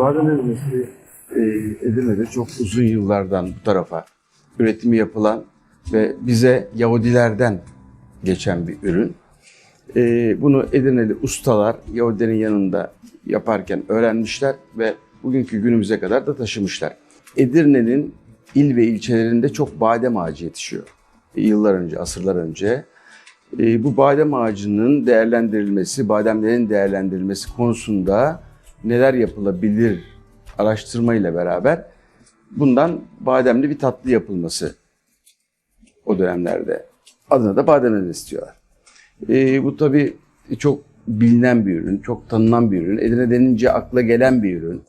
Badem ezmesi e, Edirne'de çok uzun yıllardan bu tarafa üretimi yapılan ve bize Yahudilerden geçen bir ürün. E, bunu Edirneli ustalar Yahudilerin yanında yaparken öğrenmişler ve bugünkü günümüze kadar da taşımışlar. Edirne'nin il ve ilçelerinde çok badem ağacı yetişiyor. E, yıllar önce, asırlar önce. E, bu badem ağacının değerlendirilmesi, bademlerin değerlendirilmesi konusunda neler yapılabilir araştırmayla beraber bundan bademli bir tatlı yapılması o dönemlerde. Adına da badem istiyorlar. E, bu tabii çok bilinen bir ürün, çok tanınan bir ürün. Edirne denince akla gelen bir ürün.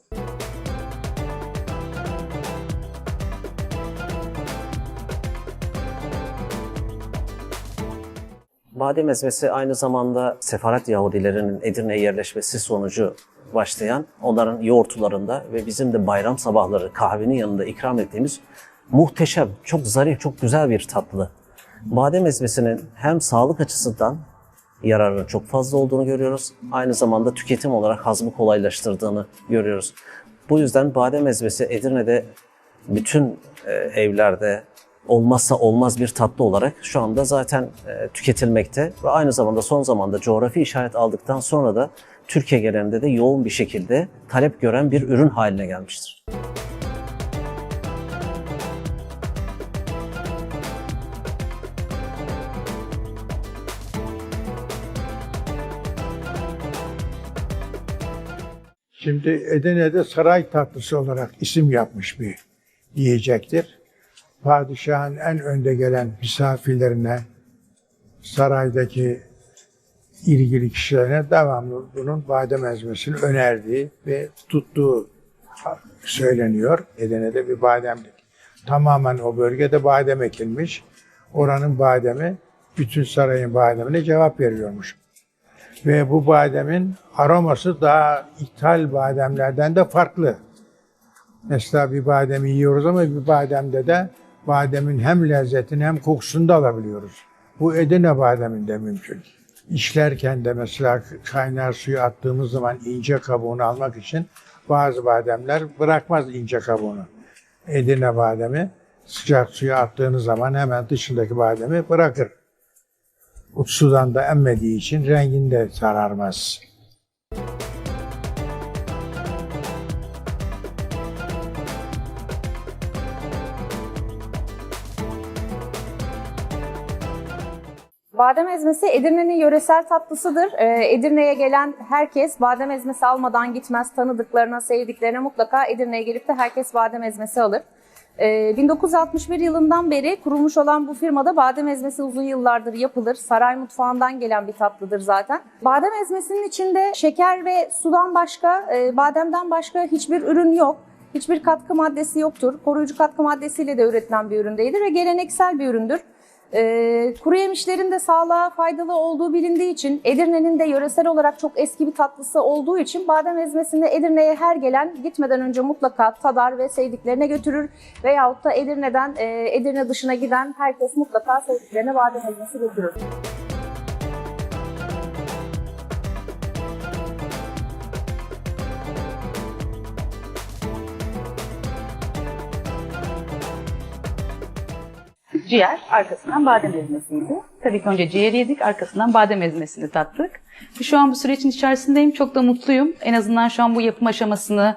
Badem ezmesi aynı zamanda Sefaret Yahudilerinin Edirne'ye yerleşmesi sonucu başlayan onların yoğurtlarında ve bizim de bayram sabahları kahvenin yanında ikram ettiğimiz muhteşem, çok zarif, çok güzel bir tatlı. Badem ezmesinin hem sağlık açısından yararının çok fazla olduğunu görüyoruz. Aynı zamanda tüketim olarak hazmı kolaylaştırdığını görüyoruz. Bu yüzden badem ezmesi Edirne'de bütün e, evlerde olmazsa olmaz bir tatlı olarak şu anda zaten e, tüketilmekte ve aynı zamanda son zamanda coğrafi işaret aldıktan sonra da Türkiye genelinde de yoğun bir şekilde talep gören bir ürün haline gelmiştir. Şimdi Edirne'de saray tatlısı olarak isim yapmış bir yiyecektir. Padişahın en önde gelen misafirlerine, saraydaki ilgili kişilerine devamlı bunun badem ezmesini önerdiği ve tuttuğu söyleniyor. Edirne'de bir bademlik. Tamamen o bölgede badem ekilmiş. Oranın bademi bütün sarayın bademine cevap veriyormuş. Ve bu bademin aroması daha ithal bademlerden de farklı. Mesela bir bademi yiyoruz ama bir bademde de bademin hem lezzetini hem kokusunu da alabiliyoruz. Bu Edirne bademinde mümkün. İşlerken de mesela kaynar suyu attığımız zaman ince kabuğunu almak için bazı bademler bırakmaz ince kabuğunu. Edirne bademi sıcak suya attığınız zaman hemen dışındaki bademi bırakır. Sudan da emmediği için rengini de sararmaz. Badem ezmesi Edirne'nin yöresel tatlısıdır. Ee, Edirne'ye gelen herkes badem ezmesi almadan gitmez. Tanıdıklarına, sevdiklerine mutlaka Edirne'ye gelip de herkes badem ezmesi alır. Ee, 1961 yılından beri kurulmuş olan bu firmada badem ezmesi uzun yıllardır yapılır. Saray mutfağından gelen bir tatlıdır zaten. Badem ezmesinin içinde şeker ve sudan başka, e, bademden başka hiçbir ürün yok. Hiçbir katkı maddesi yoktur. Koruyucu katkı maddesiyle de üretilen bir ürün değildir ve geleneksel bir üründür. Ee, kuru yemişlerin de sağlığa faydalı olduğu bilindiği için Edirne'nin de yöresel olarak çok eski bir tatlısı olduğu için badem ezmesini Edirne'ye her gelen gitmeden önce mutlaka tadar ve sevdiklerine götürür. Veyahut da Edirne'den e, Edirne dışına giden herkes mutlaka sevdiklerine badem ezmesi götürür. Ciğer, arkasından badem ezmesiydi. Tabii ki önce ciğer yedik, arkasından badem ezmesini tattık. Şu an bu sürecin içerisindeyim, çok da mutluyum. En azından şu an bu yapım aşamasını,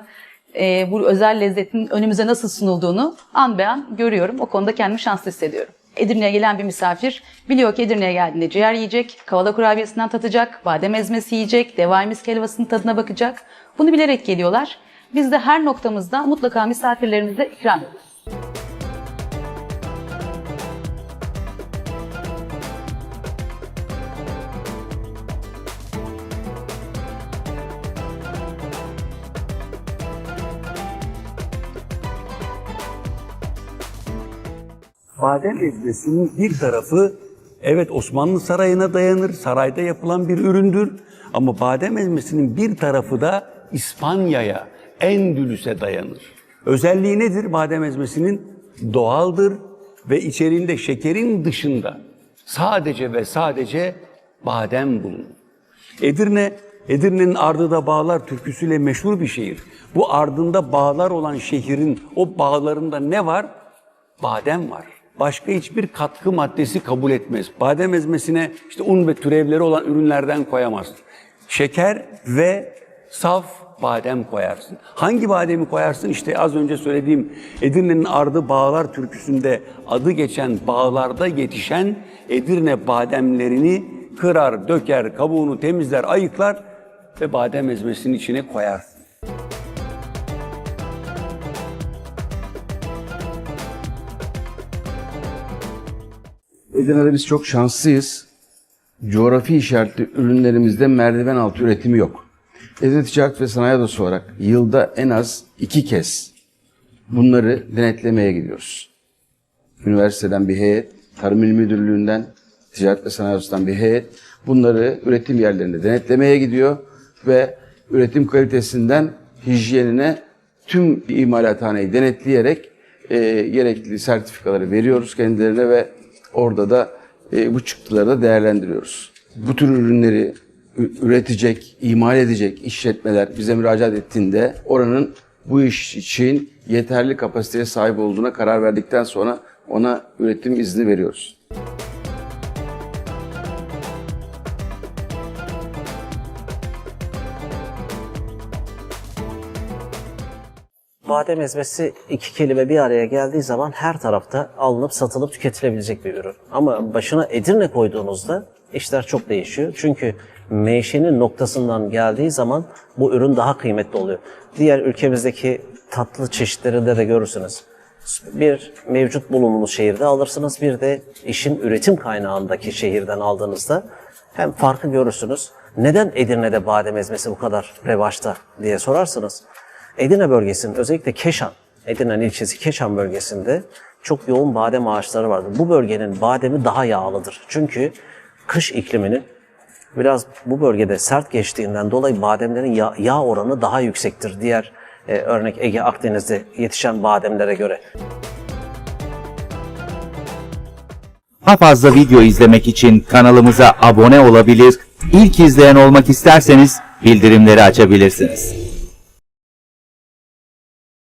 e, bu özel lezzetin önümüze nasıl sunulduğunu an be an görüyorum. O konuda kendimi şanslı hissediyorum. Edirne'ye gelen bir misafir biliyor ki Edirne'ye geldiğinde ciğer yiyecek, kavala kurabiyesinden tatacak, badem ezmesi yiyecek, devaimiz helvasının tadına bakacak. Bunu bilerek geliyorlar. Biz de her noktamızda mutlaka misafirlerimize ikram ediyoruz. Badem ezmesinin bir tarafı evet Osmanlı Sarayı'na dayanır, sarayda yapılan bir üründür. Ama badem ezmesinin bir tarafı da İspanya'ya, Endülüs'e dayanır. Özelliği nedir badem ezmesinin? Doğaldır ve içeriğinde şekerin dışında sadece ve sadece badem bulunur. Edirne Edirne'nin Ardı'da Bağlar türküsüyle meşhur bir şehir. Bu ardında bağlar olan şehrin o bağlarında ne var? Badem var. Başka hiçbir katkı maddesi kabul etmez. Badem ezmesine işte un ve türevleri olan ürünlerden koyamaz. Şeker ve saf badem koyarsın. Hangi bademi koyarsın? İşte az önce söylediğim Edirne'nin Ardı Bağlar türküsünde adı geçen bağlarda yetişen Edirne bademlerini kırar, döker, kabuğunu temizler, ayıklar ve badem ezmesinin içine koyarsın. Edirne'de biz çok şanslıyız. Coğrafi işaretli ürünlerimizde merdiven altı üretimi yok. Edirne Ticaret ve Sanayi Odası olarak yılda en az iki kez bunları denetlemeye gidiyoruz. Üniversiteden bir heyet, Tarım İl Müdürlüğü'nden, Ticaret ve Sanayi Odası'ndan bir heyet bunları üretim yerlerinde denetlemeye gidiyor ve üretim kalitesinden hijyenine tüm imalathaneyi denetleyerek e, gerekli sertifikaları veriyoruz kendilerine ve orada da e, bu çıktıları da değerlendiriyoruz. Bu tür ürünleri üretecek, imal edecek işletmeler bize müracaat ettiğinde oranın bu iş için yeterli kapasiteye sahip olduğuna karar verdikten sonra ona üretim izni veriyoruz. Badem ezmesi iki kelime bir araya geldiği zaman her tarafta alınıp satılıp tüketilebilecek bir ürün. Ama başına Edirne koyduğunuzda işler çok değişiyor. Çünkü meşenin noktasından geldiği zaman bu ürün daha kıymetli oluyor. Diğer ülkemizdeki tatlı çeşitlerinde de görürsünüz. Bir mevcut bulunduğunuz şehirde alırsınız, bir de işin üretim kaynağındaki şehirden aldığınızda hem farkı görürsünüz. Neden Edirne'de badem ezmesi bu kadar revaçta diye sorarsınız. Edirne bölgesinin özellikle Keşan, Edirne'nin ilçesi Keşan bölgesinde çok yoğun badem ağaçları vardır. Bu bölgenin bademi daha yağlıdır. Çünkü kış ikliminin biraz bu bölgede sert geçtiğinden dolayı bademlerin yağ, yağ oranı daha yüksektir. Diğer e, örnek Ege Akdeniz'de yetişen bademlere göre. Daha fazla video izlemek için kanalımıza abone olabilir, ilk izleyen olmak isterseniz bildirimleri açabilirsiniz.